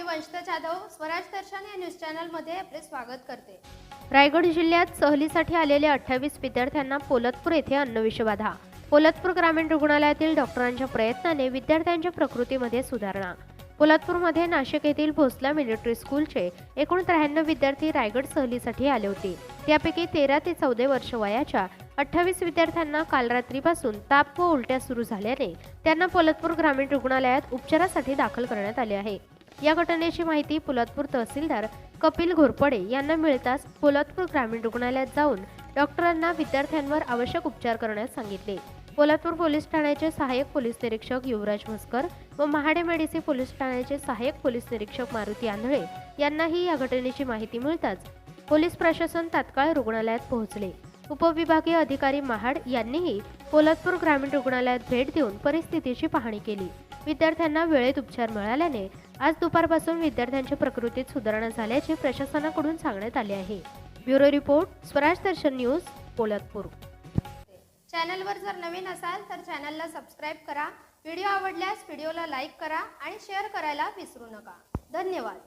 मी वंशिता जाधव स्वराज दर्शन या न्यूज चॅनलमध्ये आपले स्वागत करते. रायगड जिल्ह्यात सहलीसाठी आलेल्या अठ्ठावीस विद्यार्थ्यांना पोलतपूर येथे अन्नविषबाधा पोलतपूर ग्रामीण रुग्णालयातील डॉक्टरांच्या प्रयत्नाने विद्यार्थ्यांच्या प्रकृतीमध्ये सुधारणा. पोलादपूरमध्ये नाशिक येथील भोसला मिलिटरी स्कूलचे एकूण त्र्याण्णव विद्यार्थी रायगड सहलीसाठी आले होते. त्यापैकी तेरा ते चौदा वर्ष वयाच्या अठ्ठावीस विद्यार्थ्यांना काल रात्रीपासून ताप व उलट्या सुरू झाल्याने त्यांना पोलतपूर ग्रामीण रुग्णालयात उपचारासाठी दाखल करण्यात आले आहे. या घटनेची माहिती पोलादपूर तहसीलदार कपिल घोरपडे यांना मिळताच पोलादपूर ग्रामीण रुग्णालयात जाऊन डॉक्टरांना विद्यार्थ्यांवर आवश्यक उपचार करण्यास सांगितले. पोलादपूर पोलीस ठाण्याचे सहाय्यक पोलीस निरीक्षक युवराज म्हस्कर व महाडे मेडिसी पोलीस ठाण्याचे सहाय्यक पोलीस निरीक्षक मारुती आंधळे यांनाही या घटनेची माहिती मिळताच पोलीस प्रशासन तात्काळ रुग्णालयात पोहोचले. उपविभागीय अधिकारी महाड यांनीही पोलादपूर ग्रामीण रुग्णालयात भेट देऊन परिस्थितीची पाहणी केली. विद्यार्थ्यांना वेळेत उपचार मिळाल्याने आज दुपारपासून विद्यार्थ्यांच्या प्रकृतीत सुधारणा झाल्याचे प्रशासनाकडून सांगण्यात आले आहे. Bureau report Swaraj Darshan news Poladpur. चॅनलवर जर नवीन असाल तर चॅनलला सबस्क्राईब करा. व्हिडिओ आवडल्यास व्हिडिओला लाईक करा आणि शेअर करायला विसरू नका. धन्यवाद.